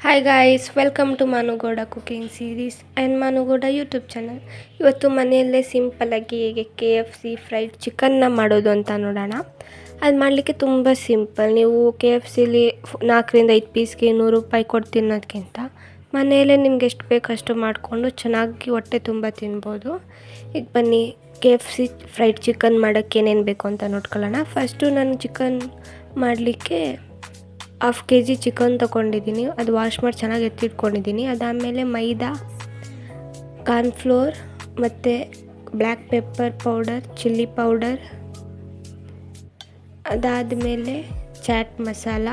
Hi guys welcome to Manugowda cooking series and Manugowda YouTube channel ಇವತ್ತು ಮನೆಯಲ್ಲೇ ಸಿಂಪಲ್ಲಾಗಿ ಹೇಗೆ ಕೆ ಎಫ್ ಸಿ ಫ್ರೈಡ್ ಚಿಕನ್ನ ಮಾಡೋದು ಅಂತ ನೋಡೋಣ. ಅದು ಮಾಡಲಿಕ್ಕೆ ತುಂಬ ಸಿಂಪಲ್ ನೀವು ಕೆ ಎಫ್ ಸಿಲಿ ನಾಲ್ಕರಿಂದ ಐದು ಪೀಸ್ಗೆ ನೂರು ರೂಪಾಯಿ ಕೊಟ್ಟು ತಿನ್ನೋದಕ್ಕಿಂತ ಮನೆಯಲ್ಲೇ ನಿಮ್ಗೆ ಎಷ್ಟು ಬೇಕು ಅಷ್ಟು ಮಾಡಿಕೊಂಡು ಚೆನ್ನಾಗಿ ಹೊಟ್ಟೆ ತುಂಬ ತಿನ್ಬೋದು. ಈಗ ಬನ್ನಿ K F C fried chicken ಮಾಡೋಕ್ಕೆ ಏನೇನು ಬೇಕು ಅಂತ ನೋಡ್ಕೊಳ್ಳೋಣ. ಫಸ್ಟು ನಾನು ಚಿಕನ್ ಮಾಡಲಿಕ್ಕೆ ಹಾಫ್ ಕೆ ಜಿ ಚಿಕನ್ ತೊಗೊಂಡಿದ್ದೀನಿ. ಅದು ವಾಶ್ ಮಾಡಿ ಚೆನ್ನಾಗಿ ಎತ್ತಿಟ್ಕೊಂಡಿದ್ದೀನಿ. ಅದಾದಮೇಲೆ ಮೈದಾ ಕಾರ್ನ್ಫ್ಲೋರ್ ಮತ್ತು black pepper powder chilli powder ಅದಾದಮೇಲೆ chaat masala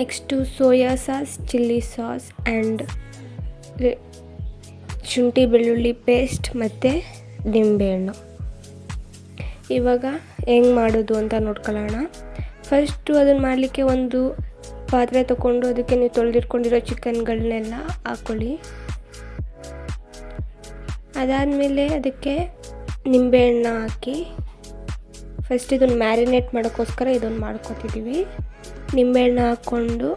next soya sauce chilli sauce and ಶುಂಠಿ ಬೆಳ್ಳುಳ್ಳಿ ಪೇಸ್ಟ್ ಮತ್ತು ನಿಂಬೆಹಣ್ಣು. ಇವಾಗ ಹೆಂಗೆ ಮಾಡೋದು ಅಂತ ನೋಡ್ಕೊಳ್ಳೋಣ. ಫಸ್ಟು ಅದನ್ನು ಮಾಡಲಿಕ್ಕೆ ಒಂದು ಪಾತ್ರೆ ತೊಗೊಂಡು ಅದಕ್ಕೆ ನೀವು ತೊಳೆದಿಟ್ಕೊಂಡಿರೋ ಚಿಕನ್ಗಳನ್ನೆಲ್ಲ ಹಾಕ್ಕೊಳ್ಳಿ. ಅದಾದಮೇಲೆ ಅದಕ್ಕೆ ನಿಂಬೆಹಣ್ಣು ಹಾಕಿ ಫಸ್ಟ್ ಇದನ್ನು ಮ್ಯಾರಿನೇಟ್ ಮಾಡೋಕ್ಕೋಸ್ಕರ ಇದನ್ನು ಮಾಡ್ಕೊತಿದ್ದೀವಿ ನಿಂಬೆಹಣ್ಣು ಹಾಕ್ಕೊಂಡು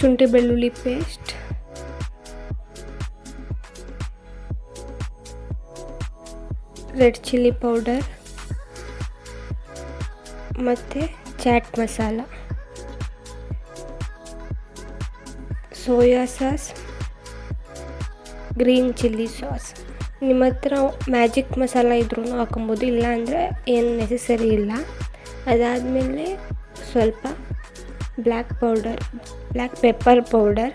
ಶುಂಠಿ ಬೆಳ್ಳುಳ್ಳಿ ಪೇಸ್ಟ್ ರೆಡ್ ಚಿಲ್ಲಿ ಪೌಡರ್ ಮತ್ತು chaat masala, soya sauce, green chilli sauce. ನಿಮ್ಮ ಹತ್ರ ಮ್ಯಾಜಿಕ್ ಮಸಾಲ ಇದ್ರೂ ಹಾಕೊಬೋದು ಇಲ್ಲ ಅಂದರೆ ಏನು ನೆಸೆಸರಿ ಇಲ್ಲ. ಅದಾದಮೇಲೆ ಸ್ವಲ್ಪ black powder, black pepper powder.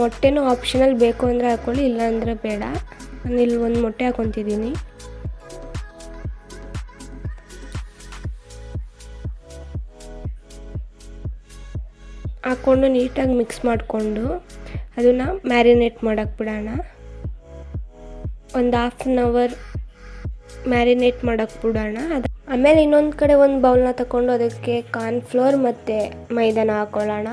ಮೊಟ್ಟೆನೂ optional ಬೇಕು ಅಂದರೆ ಹಾಕ್ಕೊಳ್ಳಿ ಇಲ್ಲಾಂದರೆ ಬೇಡ. ಇಲ್ಲಿ ಒಂದು ಮೊಟ್ಟೆ ಹಾಕೊತಿದ್ದೀನಿ ಹಾಕ್ಕೊಂಡು ನೀಟಾಗಿ ಮಿಕ್ಸ್ ಮಾಡಿಕೊಂಡು ಅದನ್ನು ಮ್ಯಾರಿನೇಟ್ ಮಾಡೋಕ್ಕೆ ಬಿಡೋಣ. ಒಂದು ಹಾಫ್ ಆನ್ ಅವರ್ ಮ್ಯಾರಿನೇಟ್ ಮಾಡೋಕ್ಕೆ ಬಿಡೋಣ. ಅದು ಆಮೇಲೆ ಇನ್ನೊಂದು ಕಡೆ ಒಂದು ಬೌಲ್ನ ತಗೊಂಡು ಅದಕ್ಕೆ ಕಾರ್ನ್ ಫ್ಲೋರ್ ಮತ್ತು ಮೈದಾನ ಹಾಕ್ಕೊಳ್ಳೋಣ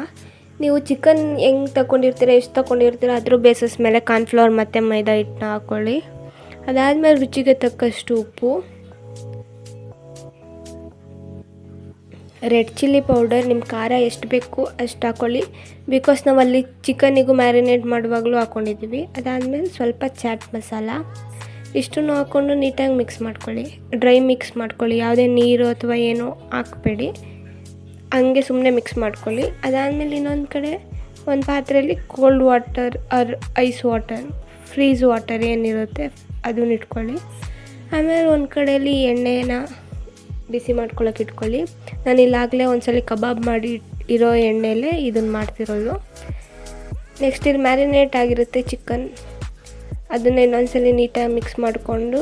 ನೀವು ಚಿಕನ್ ಹೆಂಗೆ ತಗೊಂಡಿರ್ತೀರ ಎಷ್ಟು ತಗೊಂಡಿರ್ತೀರ ಅದ್ರ ಬೇಸಸ್ ಮೇಲೆ ಕಾರ್ನ್ಫ್ಲವರ್ ಮತ್ತು ಮೈದಾ ಹಿಟ್ಟನ್ನ ಹಾಕ್ಕೊಳ್ಳಿ ಅದಾದಮೇಲೆ ರುಚಿಗೆ ತಕ್ಕಷ್ಟು ಉಪ್ಪು. ರೆಡ್ ಚಿಲ್ಲಿ ಪೌಡರ್ ನಿಮ್ಮ ಖಾರ ಎಷ್ಟು ಬೇಕು ಅಷ್ಟು ಹಾಕ್ಕೊಳ್ಳಿ ಬಿಕಾಸ್ ನಾವು ಅಲ್ಲಿ ಚಿಕನಿಗೂ ಮ್ಯಾರಿನೇಟ್ ಮಾಡುವಾಗಲೂ ಹಾಕ್ಕೊಂಡಿದ್ದೀವಿ ಅದಾದಮೇಲೆ ಸ್ವಲ್ಪ ಚಾಟ್ ಮಸಾಲ ಇಷ್ಟನ್ನು ಹಾಕ್ಕೊಂಡು ನೀಟಾಗಿ ಮಿಕ್ಸ್ ಮಾಡ್ಕೊಳ್ಳಿ. ಡ್ರೈ ಮಿಕ್ಸ್ ಮಾಡ್ಕೊಳ್ಳಿ. ಯಾವುದೇ ನೀರು ಅಥವಾ ಏನೂ ಹಾಕಬೇಡಿ. ಹಂಗೆ ಸುಮ್ಮನೆ ಮಿಕ್ಸ್ ಮಾಡ್ಕೊಳ್ಳಿ. ಅದಾದಮೇಲೆ ಇನ್ನೊಂದು ಕಡೆ ಒಂದು ಪಾತ್ರೆಯಲ್ಲಿ cold water or ice water freeze water ಏನಿರುತ್ತೆ ಅದನ್ನ ಇಟ್ಕೊಳ್ಳಿ. ಆಮೇಲೆ ಒಂದು ಕಡೆಯಲ್ಲಿ ಎಣ್ಣೆನ ಬಿಸಿ ಮಾಡ್ಕೊಳ್ಳೋಕೆ ಇಟ್ಕೊಳ್ಳಿ. ನಾನು ಇಲ್ಲಾಗಲೇ ಒಂದ್ಸಲ ಕಬಾಬ್ ಮಾಡಿ ಇರೋ ಎಣ್ಣೆಯಲ್ಲೇ ಇದನ್ನು ಮಾಡ್ತಿರೋದು. ನೆಕ್ಸ್ಟ್ ಇದು ಮ್ಯಾರಿನೇಟ್ ಆಗಿರುತ್ತೆ ಚಿಕನ್ ಅದನ್ನ ಇನ್ನೊಂದ್ಸಲಿ ನೀಟಾಗಿ ಮಿಕ್ಸ್ ಮಾಡಿಕೊಂಡು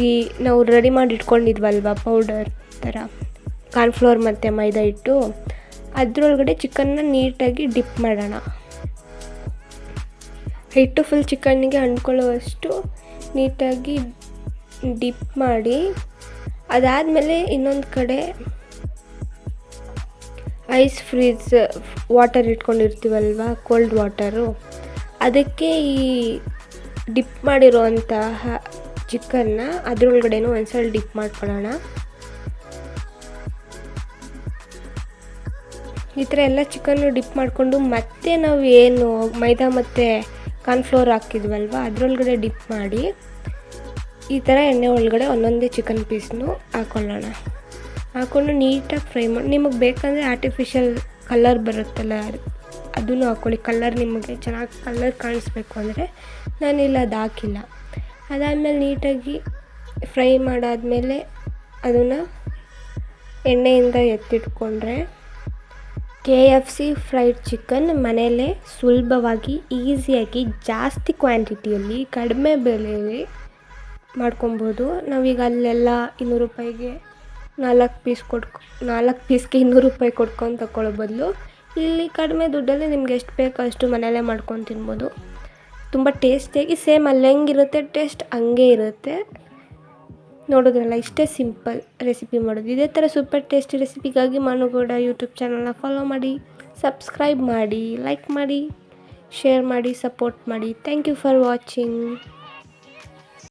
ಈ ನಾವು ರೆಡಿ ಮಾಡಿ ಇಟ್ಕೊಂಡಿದ್ವಲ್ವ ಪೌಡರ್ ಥರ ಕಾರ್ನ್ಫ್ಲೋರ್ ಮತ್ತು ಮೈದಾ ಹಿಟ್ಟು. ಅದರೊಳಗಡೆ ಚಿಕನ್ನ ನೀಟಾಗಿ ಡಿಪ್ ಮಾಡೋಣ. ಹಿಟ್ಟು ಫುಲ್ ಚಿಕನ್ನಿಗೆ ಅಂಟ್ಕೊಳ್ಳುವಷ್ಟು ನೀಟಾಗಿ ಡಿಪ್ ಮಾಡಿ. ಅದಾದಮೇಲೆ ಇನ್ನೊಂದು ಕಡೆ ಐಸ್ ಫ್ರೀಜ್ ವಾಟರ್ ಇಟ್ಕೊಂಡಿರ್ತೀವಲ್ವ ಕೋಲ್ಡ್ ವಾಟರು ಅದಕ್ಕೆ ಈ ಡಿಪ್ ಮಾಡಿರೋಂತಹ ಚಿಕನ್ನ ಅದರೊಳಗಡೆನೂ ಒಂದ್ಸಲ ಡಿಪ್ ಮಾಡ್ಕೊಳ್ಳೋಣ. ಈ ಥರ ಎಲ್ಲ ಚಿಕನ್ನು ಡಿಪ್ ಮಾಡಿಕೊಂಡು ಮತ್ತೆ ನಾವು ಏನು ಮೈದಾ ಮತ್ತು ಕಾರ್ನ್ಫ್ಲೋರ್ ಹಾಕಿದ್ವಲ್ವ, ಅದರೊಳಗಡೆ ಡಿಪ್ ಮಾಡಿ ಈ ಥರ ಎಣ್ಣೆ ಒಳಗಡೆ ಒಂದೊಂದೇ ಚಿಕನ್ ಪೀಸ್ನು ಹಾಕ್ಕೊಳ್ಳೋಣ ಹಾಕ್ಕೊಂಡು ನೀಟಾಗಿ ಫ್ರೈ ಮಾಡಿ, ನಿಮಗೆ ಬೇಕಂದರೆ ಆರ್ಟಿಫಿಷಿಯಲ್ ಕಲರ್ ಬರುತ್ತಲ್ಲ, ಅದನ್ನು ಹಾಕ್ಕೊಳ್ಳಿ ಕಲರ್ ನಿಮಗೆ ಚೆನ್ನಾಗಿ ಕಲರ್ ಕಾಣಿಸ್ಬೇಕು ಅಂದರೆ ನಾನಿಲ್ಲ ಅದು ಹಾಕಿಲ್ಲ. ಅದಾದಮೇಲೆ ನೀಟಾಗಿ ಫ್ರೈ ಮಾಡಾದಮೇಲೆ ಅದನ್ನು ಎಣ್ಣೆಯಿಂದ ಎತ್ತಿಟ್ಕೊಂಡ್ರೆ K F C fried chicken ಮನೆಯಲ್ಲೇ ಸುಲಭವಾಗಿ, ಈಸಿಯಾಗಿ, ಜಾಸ್ತಿ ಕ್ವಾಂಟಿಟಿಯಲ್ಲಿ, ಕಡಿಮೆ ಬೆಲೆಯಲ್ಲಿ ಮಾಡ್ಕೊಬೋದು. ನಾವೀಗ ಅಲ್ಲೆಲ್ಲ ಇನ್ನೂರು ರೂಪಾಯಿಗೆ ನಾಲ್ಕು ಪೀಸ್ ಕೊಟ್ಕೊ ನಾಲ್ಕು ಪೀಸ್ಗೆ ಇನ್ನೂರು ರೂಪಾಯಿ ಕೊಟ್ಕೊಂಡು ತಗೊಳ್ಳೋ ಬದಲು ಇಲ್ಲಿ ಕಡಿಮೆ ದುಡ್ಡಲ್ಲಿ ನಿಮ್ಗೆ ಎಷ್ಟು ಬೇಕೋ ಅಷ್ಟು ಮನೆಯಲ್ಲೇ ಮಾಡ್ಕೊಂಡು ತಿನ್ಬೋದು. ತುಂಬ ಟೇಸ್ಟಿಯಾಗಿ ಸೇಮ್ ಅಲ್ಲಿ ಹೆಂಗಿರುತ್ತೆ, ಟೇಸ್ಟ್ ಹಂಗೆ ಇರುತ್ತೆ. ನೋಡೋದ್ರಲ್ಲ ಇಷ್ಟೇ ಸಿಂಪಲ್ ರೆಸಿಪಿ ಮಾಡೋದು. ಇದೇ ಥರ ಸೂಪರ್ ಟೇಸ್ಟಿ ರೆಸಿಪಿಗಾಗಿ ಮಾನುಗೌಡ ಯೂಟ್ಯೂಬ್ ಚಾನಲ್ನ ಫಾಲೋ ಮಾಡಿ, ಸಬ್ಸ್ಕ್ರೈಬ್ ಮಾಡಿ, ಲೈಕ್ ಮಾಡಿ, ಶೇರ್ ಮಾಡಿ, ಸಪೋರ್ಟ್ ಮಾಡಿ. Thank you for watching.